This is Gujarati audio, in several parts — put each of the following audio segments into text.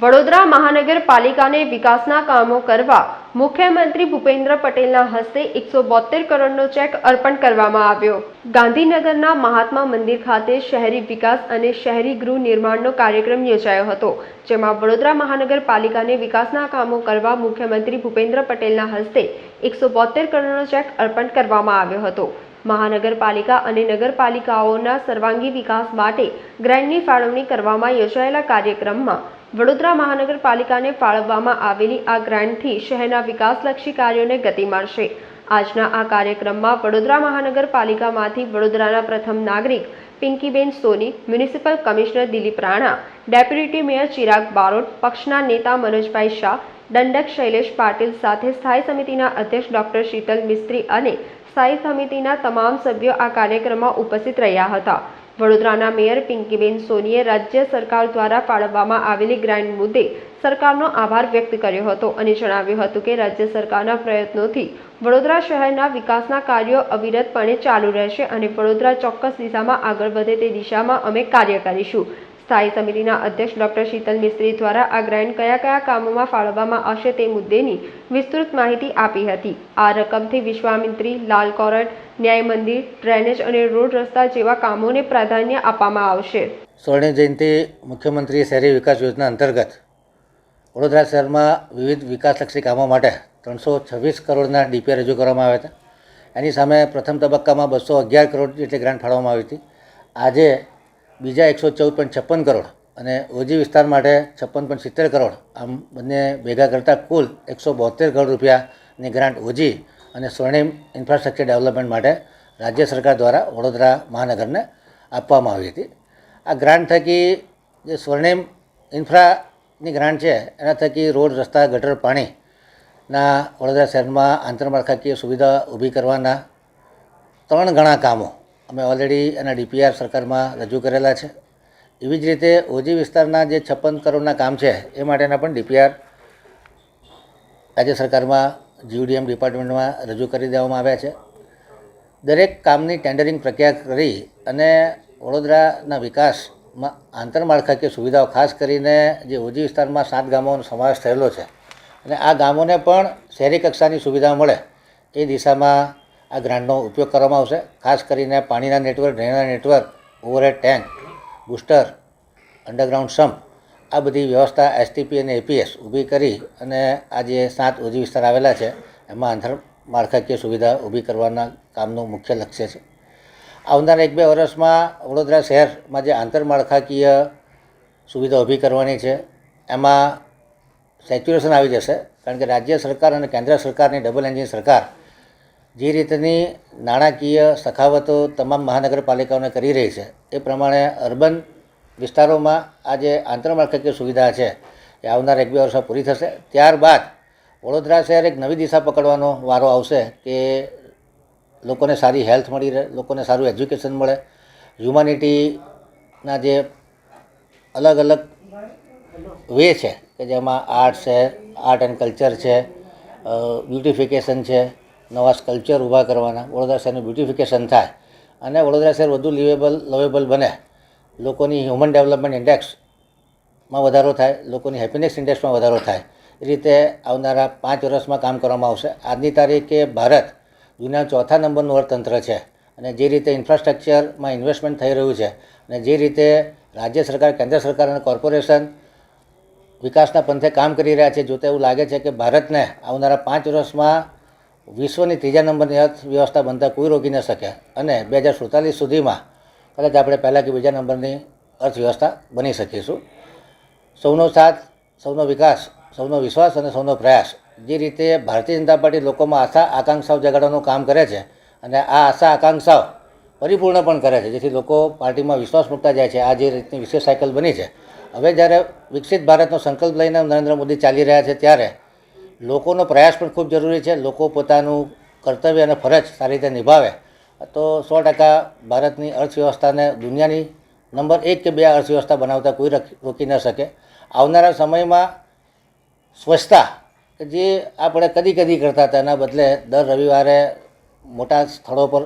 વડોદરા મહાનગરપાલિકાને વિકાસના કામો કરવા મુખ્યમંત્રી ભૂપેન્દ્ર પટેલના હસ્તે એકસો બોતેર કરોડનો ચેક અર્પણ કરવામાં આવ્યો. ગાંધીનગરના મહાત્મા મંદિર ખાતે શહેરી વિકાસ અને શહેરી ગૃહ નિર્માણનો કાર્યક્રમ યોજાયો હતો, જેમાં વડોદરા મહાનગરપાલિકાને વિકાસના કામો કરવા મુખ્યમંત્રી ભૂપેન્દ્ર પટેલના હસ્તે એકસો બોતેર કરોડનો ચેક અર્પણ કરવામાં આવ્યો હતો. મહાનગરપાલિકા અને નગરપાલિકાઓના સર્વાંગી વિકાસ માટે ગ્રાન્ટની ફાળવણી કરવામાં યોજાયેલા કાર્યક્રમમાં વડોદરા મહાનગરપાલિકાને ફાળવવામાં આવેલી આ ગ્રાન્ટથી શહેરના વિકાસલક્ષી કાર્યોને ગતિ મળશે. આજના આ કાર્યક્રમમાં વડોદરા મહાનગરપાલિકામાંથી વડોદરાના પ્રથમ નાગરિક Pinkiben Soni, municipal commissioner Dilip Rana, deputy mayor Chirag Barot, પક્ષના નેતા મનોજભાઈ શાહ, દંડક શૈલેષ પાટીલ સાથે સ્થાયી સમિતિના અધ્યક્ષ ડોક્ટર શીતલ મિસ્ત્રી અને સ્થાયી સમિતિના તમામ સભ્યો આ કાર્યક્રમમાં ઉપસ્થિત રહ્યા હતા. વડોદરાના મેયર પિંકીબેન સોનીએ રાજ્ય સરકાર દ્વારા ફાળવવામાં આવેલી ગ્રાન્ટ મુદ્દે સરકારનો આભાર વ્યક્ત કર્યો હતો અને જણાવ્યું હતું કે રાજ્ય સરકારના પ્રયત્નોથી વડોદરા શહેરના વિકાસના કાર્યો અવિરતપણે ચાલુ રહેશે અને વડોદરા ચોક્કસ દિશામાં આગળ વધે તે દિશામાં અમે કાર્ય કરીશું. સ્થાયી સમિતિના અધ્યક્ષ ડોક્ટર શીતલ મિસ્ત્રી દ્વારા આ ગ્રાન્ટ કયા કયા કામોમાં ફાળવવામાં આવશે તે મુદ્દેની વિસ્તૃત માહિતી આપી હતી. આ રકમથી વિશ્વામિત્રી, લાલ કોરટ ન્યાય મંદિર, ડ્રેનેજ અને રોડ રસ્તા જેવા કામોને પ્રાધાન્ય આપવામાં આવશે. સ્વર્ણિમ જયંતિ મુખ્યમંત્રી શહેરી વિકાસ યોજના અંતર્ગત વડોદરા શહેરમાં વિવિધ વિકાસલક્ષી કામો માટે ત્રણસો છવ્વીસ કરોડના ડીપીઆર રજૂ કરવામાં આવ્યા હતા. એની સામે પ્રથમ તબક્કામાં બસો અગિયાર કરોડ જેટલી ગ્રાન્ટ ફાળવવામાં આવી હતી. આજે બીજા એકસો ચૌદ પોઈન્ટ છપ્પન કરોડ અને ઓજી વિસ્તાર માટે છપ્પન પોઈન્ટ સિત્તેર કરોડ. આમ બંને ભેગા કરતાં કુલ એકસો બોતેર કરોડ રૂપિયાની ગ્રાન્ટ ઓજી અને સ્વર્ણિમ ઇન્ફ્રાસ્ટ્રક્ચર ડેવલપમેન્ટ માટે રાજ્ય સરકાર દ્વારા વડોદરા મહાનગરને આપવામાં આવી હતી. આ ગ્રાન્ટ થકી જે સ્વર્ણિમ ઇન્ફ્રાની ગ્રાન્ટ છે, એના થકી રોડ, રસ્તા, ગટર, પાણીના વડોદરા શહેરમાં આંતરમાળખાકીય સુવિધા ઊભી કરવાના ત્રણ ગણા કામો અમે ઓલરેડી એના ડીપીઆર સરકારમાં રજૂ કરેલા છે. એવી જ રીતે ઓજી વિસ્તારના જે છપ્પન કરોડના કામ છે, એ માટેના પણ ડીપીઆર રાજ્ય સરકારમાં જીયુડીએમ ડિપાર્ટમેન્ટમાં રજૂ કરી દેવામાં આવ્યા છે. દરેક કામની ટેન્ડરિંગ પ્રક્રિયા કરી અને વડોદરાના વિકાસમાં આંતરમાળખાકીય સુવિધાઓ ખાસ કરીને જે ઓજી વિસ્તારમાં સાત ગામોનો સમાવેશ થયેલો છે. અને આ ગામોને પણ શહેરી કક્ષાની સુવિધા મળે એ દિશામાં આ ગ્રાન્ટનો ઉપયોગ કરવામાં આવશે. ખાસ કરીને પાણીના network ડ્રેનના network, overhead tank, booster, underground sump આ બધી વ્યવસ્થા એસટીપી અને એપીએસ ઊભી કરી અને આ જે સાત ઓજી વિસ્તાર આવેલા છે, એમાં આંતર માળખાકીય સુવિધા ઊભી કરવાના કામનું મુખ્ય લક્ષ્ય છે. આવનારા એક બે વર્ષમાં વડોદરા શહેરમાં જે આંતરમાળખાકીય સુવિધા ઊભી કરવાની છે, એમાં સેચ્યુરેશન આવી જશે, કારણ કે રાજ્ય સરકાર અને કેન્દ્ર સરકારની ડબલ એન્જિન સરકાર જે રીતની નાણાકીય સખાવતો તમામ મહાનગરપાલિકાઓને કરી રહી છે, એ પ્રમાણે અર્બન વિસ્તારોમાં આ જે આંતરમાળખાકીય સુવિધા છે એ આવનાર એક બે વર્ષમાં પૂરી થશે. ત્યારબાદ વડોદરા શહેર એક નવી દિશા પકડવાનો વારો આવશે કે લોકોને સારી હેલ્થ મળી રહે, લોકોને સારું એજ્યુકેશન મળે. હ્યુમાનિટીના જે અલગ અલગ વે છે, કે જેમાં આર્ટ છે, આર્ટ એન્ડ કલ્ચર છે બ્યુટિફિકેશન છે નવા સ્કલ્પચર ઊભા કરવાના, વડોદરા શહેરનું બ્યુટિફિકેશન થાય અને વડોદરા શહેર વધુ લિવેબલ લવેબલ બને. લોકોની હ્યુમન ડેવલપમેન્ટ ઇન્ડેક્સમાં વધારો થાય, લોકોની હેપીનેસ ઇન્ડેક્સમાં વધારો થાય. એ રીતે આવનારા પાંચ વર્ષમાં કામ કરવામાં આવશે. આજની તારીખે ભારત દુનિયાના ચોથા નંબરનું અર્થતંત્ર છે અને જે રીતે ઇન્ફ્રાસ્ટ્રક્ચરમાં ઇન્વેસ્ટમેન્ટ થઈ રહ્યું છે અને જે રીતે રાજ્ય સરકાર, કેન્દ્ર સરકાર અને કોર્પોરેશન વિકાસના પંથે કામ કરી રહ્યા છે, જોતા એવું લાગે છે કે ભારતને આવનારા પાંચ વર્ષમાં વિશ્વની ત્રીજા નંબરની અર્થવ્યવસ્થા બનતા કોઈ રોકી ન શકે. અને બે હજાર સુડતાલીસ સુધીમાં કદાચ આપણે પહેલાં કે બીજા નંબરની અર્થવ્યવસ્થા બની શકીશું. સૌનો સાથ, સૌનો વિકાસ, સૌનો વિશ્વાસ અને સૌનો પ્રયાસ. જે રીતે ભારતીય જનતા પાર્ટી લોકોમાં આશા, આકાંક્ષાઓ જગાડવાનું કામ કરે છે અને આ આશા, આકાંક્ષાઓ પરિપૂર્ણ પણ કરે છે, જેથી લોકો પાર્ટીમાં વિશ્વાસ મૂકતા જાય છે. આ જે રીતની વિશેષ સાયકલ બની છે. હવે જ્યારે વિકસિત ભારતનો સંકલ્પ લઈને નરેન્દ્ર મોદી ચાલી રહ્યા છે ત્યારે લોકોનો પ્રયાસ પણ ખૂબ જરૂરી છે. લોકો પોતાનું કર્તવ્ય અને ફરજ સારી રીતે નિભાવે. તો સો ટકા ભારતની અર્થવ્યવસ્થાને દુનિયાની નંબર એક કે બે અર્થવ્યવસ્થા બનાવતા કોઈ રોકી ન શકે. આવનારા સમયમાં સ્વચ્છતા, કે જે આપણે કદી કદી કરતા હતા, એના બદલે દર રવિવારે મોટા સ્થળો પર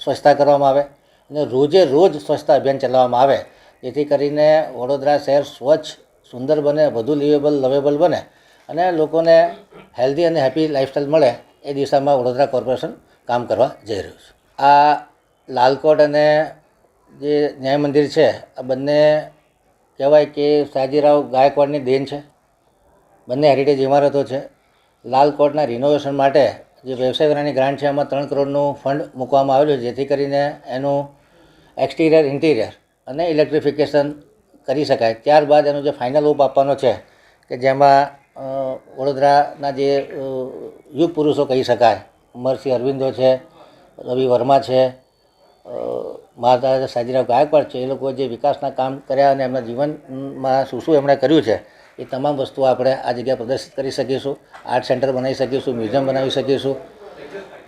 સ્વચ્છતા કરવામાં આવે અને રોજે રોજ સ્વચ્છતા અભિયાન ચલાવવામાં આવે. જેથી કરીને વડોદરા શહેર સ્વચ્છ, સુંદર બને, વધુ લિવેબલ લવેબલ બને. અને લોકોને હેલ્ધી અને હેપી લાઈફસ્ટાઈલ મળે એ દિશામાં વડોદરા કોર્પોરેશન કામ કરવા જઈ રહ્યું છે. આ લાલકોટ અને જે ન્યાય મંદિર છે, આ બંને કહેવાય કે સાજીરાવ ગાયકવાડની દેન છે. બંને હેરિટેજ ઇમારતો છે. લાલ કોટના રિનોવેશન માટે જે વ્યવસાય કરવાની ગ્રાન્ટ છે એમાં ત્રણ કરોડનું ફંડ મૂકવામાં આવેલું છે, જેથી કરીને એનું એક્સટિરિયર ઇન્ટિરિયર અને ઇલેક્ટ્રિફિકેશન કરી શકાય. ત્યારબાદ એનો જે ફાઇનલ ઓપ આપવાનો છે, કે જેમાં વડોદરાના જે યુગ પુરુષો કહી શકાય અમરસિંહ અરવિંદો છે, રવિ વર્મા છે મહારાજા સાજીરાવ ગાયકવાડ છે, એ લોકો જે વિકાસના કામ કર્યા અને એમના જીવનમાં શું શું એમણે કર્યું છે, એ તમામ વસ્તુઓ આપણે આ જગ્યાએ પ્રદર્શિત કરી શકીશું, આર્ટ સેન્ટર બનાવી શકીશું, મ્યુઝિયમ બનાવી શકીશું.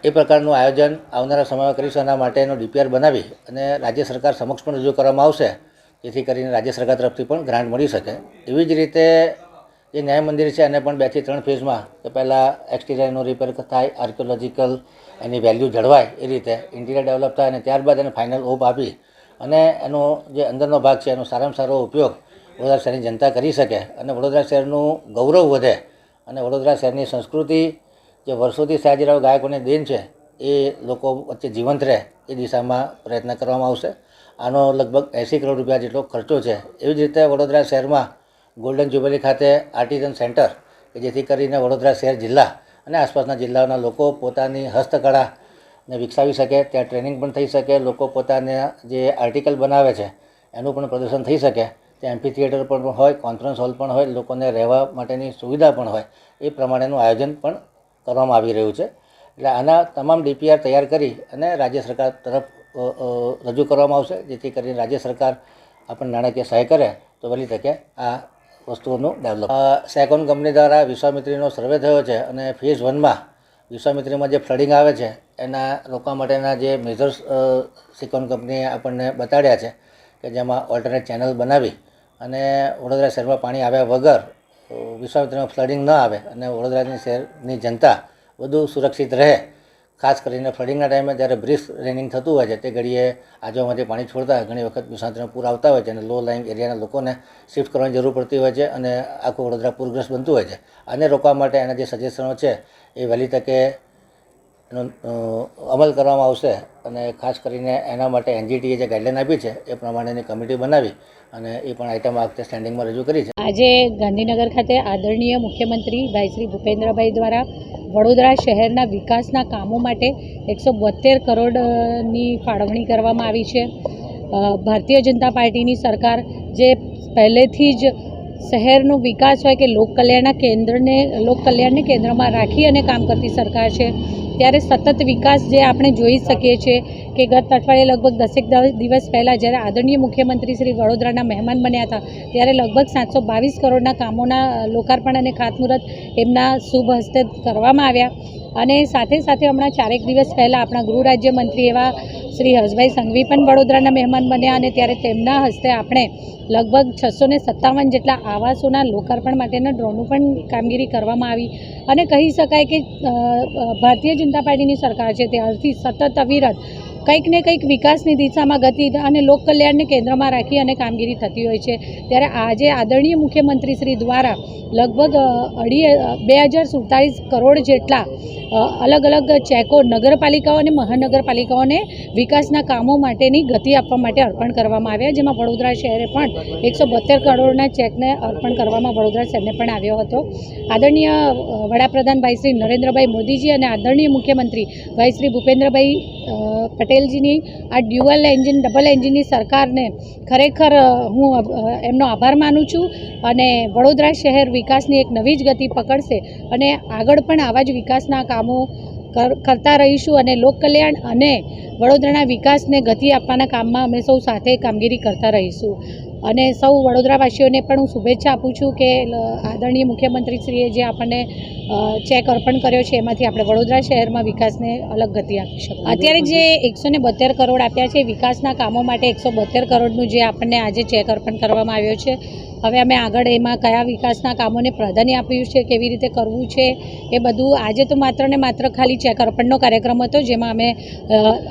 એ પ્રકારનું આયોજન આવનારા સમયમાં કરીશું, એના માટેનો ડીપીઆર બનાવી અને રાજ્ય સરકાર સમક્ષ પણ રજૂ કરવામાં આવશે, જેથી કરીને રાજ્ય સરકાર તરફથી પણ ગ્રાન્ટ મળી શકે. એવી જ રીતે જે ન્યાય મંદિર છે એને પણ બેથી ત્રણ ફેઝમાં કે પહેલાં એક્સટિરિયરનું રિપેર થાય આર્કિયોલોજીકલ એની વેલ્યુ જળવાય એ રીતે. ઇન્ટિરિયર ડેવલપ થાય અને ત્યારબાદ એને ફાઇનલ ઓપ આપી. અને એનો જે અંદરનો ભાગ છે એનો સારામાં સારો ઉપયોગ વડોદરા શહેરની જનતા કરી શકે અને વડોદરા શહેરનું ગૌરવ વધે અને વડોદરા શહેરની સંસ્કૃતિ જે વર્ષોથી સયાજીરાવ ગાયકોને દેન છે એ લોકો વચ્ચે જીવંત રહે એ દિશામાં પ્રયત્ન કરવામાં આવશે. આનો લગભગ એંસી કરોડ રૂપિયા જેટલો ખર્ચો છે. એવી જ રીતે વડોદરા શહેરમાં ગોલ્ડન જ્યુબિલી ખાતે આર્ટિઝન સેન્ટર, કે જેથી કરીને વડોદરા શહેર જિલ્લા અને આસપાસના જિલ્લાઓના લોકો પોતાની હસ્તકળાને વિકસાવી શકે, ત્યાં ટ્રેનિંગ પણ થઈ શકે, લોકો પોતાના જે આર્ટિકલ બનાવે છે, એનું પણ પ્રદર્શન થઈ શકે, ત્યાં એમ્ફી થિયેટર પણ હોય, કોન્ફરન્સ હોલ પણ હોય, લોકોને રહેવા માટેની સુવિધા પણ હોય, એ પ્રમાણેનું આયોજન પણ કરવામાં આવી રહ્યું છે. એટલે આના તમામ ડીપીઆર તૈયાર કરી અને રાજ્ય સરકાર તરફ રજૂ કરવામાં આવશે, જેથી કરીને રાજ્ય સરકાર આપણને નાણાકીય સહાય કરે, તો વહેલી તકે આ વસ્તુઓનું ડેવલપ સેકોન કંપની દ્વારા વિશ્વામિત્રીનો સર્વે થયો છે અને ફેઝ વનમાં વિશ્વામિત્રીમાં જે ફ્લડિંગ આવે છે, એના રોકવા માટેના જે મેજર્સ સિકોન કંપનીએ આપણને બતાડ્યા છે કે જેમાં ઓલ્ટરનેટ ચેનલ બનાવી અને વડોદરા શહેરમાં પાણી આવ્યા વગર વિશ્વામિત્રીમાં ફ્લડિંગ ન આવે અને વડોદરાની શહેરની જનતા વધુ સુરક્ષિત રહે ખાસ કરીને ફ્લડિંગના ટાઈમે જ્યારે બ્રીફ રેનિંગ થતું હોય છે, તે ઘડીએ આજુબાજુમાંથી પાણી છોડતા હોય ઘણી વખત વિશ્વામિત્રીમાં પૂર આવતા હોય છે અને લો લાઇંગ એરિયાના લોકોને શિફ્ટ કરવાની જરૂર પડતી હોય છે અને આખું વડોદરા પૂરગ્રસ્ત બનતું હોય છે. આને રોકવા માટે એના જે સજેશનો છે, એ વહેલી તકે એનો અમલ કરવામાં આવશે અને ખાસ કરીને એના માટે એનજીટીએ જે ગાઈડલાઈન આપી છે, એ પ્રમાણેની કમિટી બનાવી અને એ પણ આઈટમ આ વખતે સ્ટેન્ડિંગમાં રજૂ કરી છે. આજે ગાંધીનગર ખાતે આદરણીય મુખ્યમંત્રી ભાઈ શ્રી ભૂપેન્દ્રભાઈ દ્વારા વડોદરા શહેરના વિકાસના કામો માટે એકસો બોતેર કરોડની ફાળવણી કરવામાં આવી છે. ભારતીય જનતા પાર્ટીની સરકાર જે પહેલેથી જ શહેરનો વિકાસ હોય કે લોકકલ્યાણના કેન્દ્રને લોકકલ્યાણને કેન્દ્રમાં રાખી અને કામ કરતી સરકાર છે. ત્યારે સતત વિકાસ જે આપણે જોઈ શકીએ છીએ કે ગત અઠવાડિયે લગભગ દસેક દિવસ પહેલાં જ્યારે આદરણીય મુખ્યમંત્રી શ્રી વડોદરાના મહેમાન બન્યા હતા, ત્યારે લગભગ સાતસો બાવીસ કરોડના કામોના લોકાર્પણ અને ખાતમુહૂર્ત એમના શુભ હસ્તે કરવામાં આવ્યા. અને સાથે સાથે હમણાં ચારેક દિવસ પહેલાં આપણા ગૃહ રાજ્યમંત્રી એવા શ્રી હર્ષભાઈ સંઘવી પણ વડોદરાના મહેમાન બન્યા અને ત્યારે તેમના હસ્તે આપણે લગભગ છસો સત્તાવન જેટલા આવાસોના લોકાર્પણ માટેના ડ્રોનું પણ કામગીરી કરવામાં આવી. અને કહી શકાય કે ભારતીય જનતા પાર્ટીની સરકાર છે, ત્યારથી સતત અવિરત કંઈક ને કંઈક વિકાસની દિશામાં ગતિ અને લોક કલ્યાણને કેન્દ્રમાં રાખી અને કામગીરી થતી હોય છે. ત્યારે આજે આદરણીય મુખ્યમંત્રી શ્રી દ્વારા લગભગ અઢી બે હજાર સુડતાલીસ કરોડ જેટલા અલગ અલગ ચેકો નગરપાલિકાઓ અને મહાનગરપાલિકાઓને વિકાસના કામો માટેની ગતિ આપવા માટે અર્પણ કરવામાં આવ્યા. જેમાં વડોદરા શહેરે પણ એકસો કરોડના ચેકને અર્પણ કરવામાં વડોદરા શહેરને પણ આવ્યો હતો. આદરણીય વડાપ્રધાન ભાઈ શ્રી નરેન્દ્રભાઈ મોદીજી અને આદરણીય મુખ્યમંત્રી ભાઈ શ્રી ભૂપેન્દ્રભાઈ પટેલજીની આ ડ્યુઅલ એન્જિન, ડબલ એન્જિનની સરકારને ખરેખર હું એમનો આભાર માનું છું અને વડોદરા શહેર વિકાસની એક નવી જ ગતિ પકડશે અને આગળ પણ આવા જ વિકાસના કામો કરતા રહીશું અને લોકકલ્યાણ અને વડોદરાના વિકાસને ગતિ આપવાના કામમાં અમે સૌ સાથે કામગીરી કરતા રહીશું. અને સૌ વડોદરાવાસીઓને પણ હું શુભેચ્છા આપું છું કે આદરણીય મુખ્યમંત્રીશ્રીએ જે આપણને ચેક અર્પણ કર્યો છે, એમાંથી આપણે વડોદરા શહેરમાં વિકાસને અલગ ગતિ આપી શકીએ. અત્યારે જે એકસો કરોડ આપ્યા છે, વિકાસના કામો માટે એકસો કરોડનું જે આપણને આજે ચેક અર્પણ કરવામાં આવ્યો છે, હવે અમે આગળ એમાં કયા વિકાસના કામોને પ્રાધાન્ય આપ્યું છે, કેવી રીતે કરવું છે, એ બધું આજે તો માત્ર ને માત્ર ખાલી ચેક અર્પણનો કાર્યક્રમ હતો, જેમાં અમે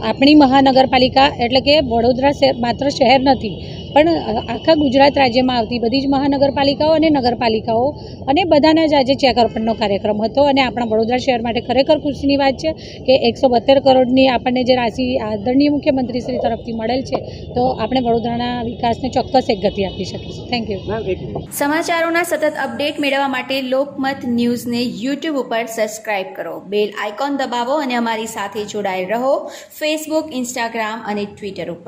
આપણી મહાનગરપાલિકા એટલે કે વડોદરા શહેર, માત્ર શહેર નથી પણ આખા ગુજરાત રાજ્યમાં આવતી બધી જ મહાનગરપાલિકાઓ અને નગરપાલિકાઓ અને બધાના જ આજે ચેક અર્પણનો કાર્યક્રમ હતો અને આપણા વડોદરા શહેર માટે ખરેખર ખુશીની વાત છે કે એકસો બત્તેર કરોડની આપણને જે રાશિ આદરણીય મુખ્યમંત્રી શ્રી તરફથી મળેલ છે તો આપણે વડોદરાના વિકાસને ચોક્કસ એક ગતિ આપી શકીશું. થેન્ક યુ સમાચારોના સતત અપડેટ મેળવવા માટે લોકમત ન્યૂઝને યુટ્યુબ ઉપર સબસ્ક્રાઇબ કરો. બેલ આઇકોન દબાવો અને અમારી સાથે જોડાયેલ રહો ફેસબુક ઇન્સ્ટાગ્રામ અને ટ્વિટર ઉપર.